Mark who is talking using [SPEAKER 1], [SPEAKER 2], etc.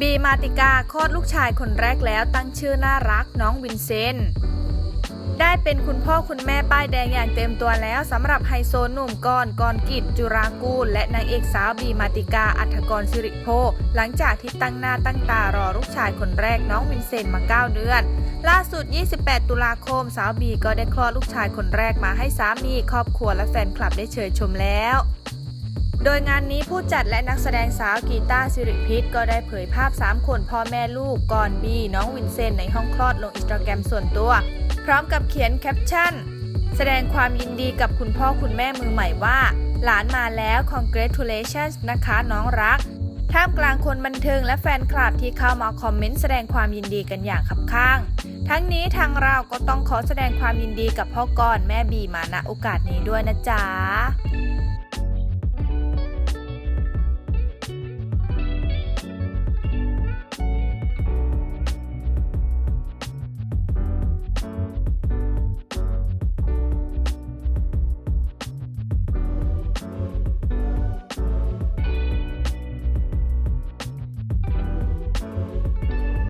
[SPEAKER 1] บีมาติกาคลอดลูกชายคนแรกแล้วตั้งชื่อน่ารักน้องวินเซนต์ได้เป็นคุณพ่อคุณแม่ป้ายแดงอย่างเต็มตัวแล้วสำหรับไฮโซหนุ่มกรกรกิจจุรากูล และนางเอกสาวบีมาติกาอัธกรสิริโพ หลังจากที่ตั้งหน้าตั้งตารอลูกชายคนแรกน้องวินเซนต์มา 9 เดือน ล่าสุด 28 ตุลาคม สาวบีก็ได้คลอดลูกชายคนแรกมาให้สามีครอบครัวและแฟนคลับได้เชยชมแล้ว โดยงานนี้ผู้จัดและนักแสดงสาวกีตาร์สิริพิษก็ได้เผยภาพ 3 คนพ่อแม่ลูกก่อนบี น้องวินเซนในห้องคลอดลงอินสตาแกรมส่วนตัว พร้อมกับเขียนแคปชั่น แสดงความยินดีกับคุณพ่อคุณแม่มือใหม่ว่า หลานมาแล้ว congratulations นะคะน้องรัก ท่ามกลางคนบันเทิงและแฟนคลับที่เข้ามาคอมเมนต์แสดงความยินดีกันอย่างขับข้าง ทั้งนี้ทางเราก็ต้องขอแสดงความยินดีกับพ่อกรแม่บีมาณโอกาสนี้ด้วยนะจ๊ะ